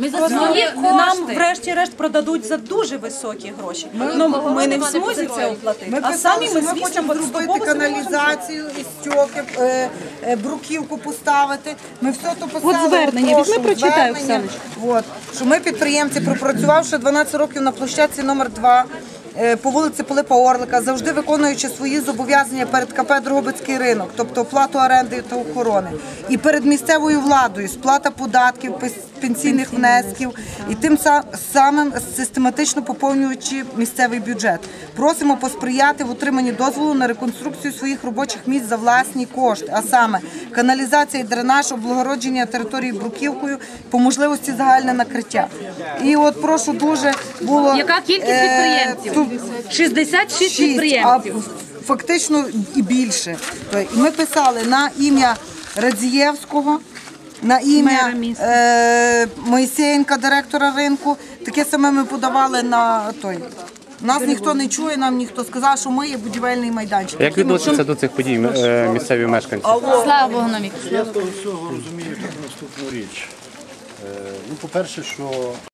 Ми за Просто свої нам кошти. врешті-решт продадуть за дуже високі гроші. Ну, ми не в змозі це оплатити. Ми А самі ми, ми звісно, хочемо зробити поступово каналізацію і стьоки, е, е, бруківку поставити. Ми все то писали. От звернення, прошу, візьми, прочитай, звернення. От, що ми підприємці, пропрацювавши 12 років на площадці номер 2 е, по вулиці Пилипа Орлика, завжди виконуючи свої зобов'язання перед КП Дрогобицький ринок, тобто оплату оренди та охорони, і перед місцевою владою сплата податків, пенсійних внесків, і тим са- самим систематично поповнюючи місцевий бюджет. Просимо посприяти в отриманні дозволу на реконструкцію своїх робочих місць за власні кошти, а саме каналізація і дренаж, облагородження території бруківкою, по можливості загальне накриття. І от прошу дуже було Яка кількість е, підприємців? Тут 66 шість, підприємців. а фактично і більше. І ми писали на ім'я Радзієвського, на ім'я е, Моїсеєнка, директора ринку. Таке саме ми подавали на той. Нас ніхто не чує, нам ніхто сказав, що ми є будівельний майданчик. Як відносяться до цих подій е, місцеві мешканці? Слава Богу навік. Я з того всього розумію так наступну річ. Е, Ну, по-перше, що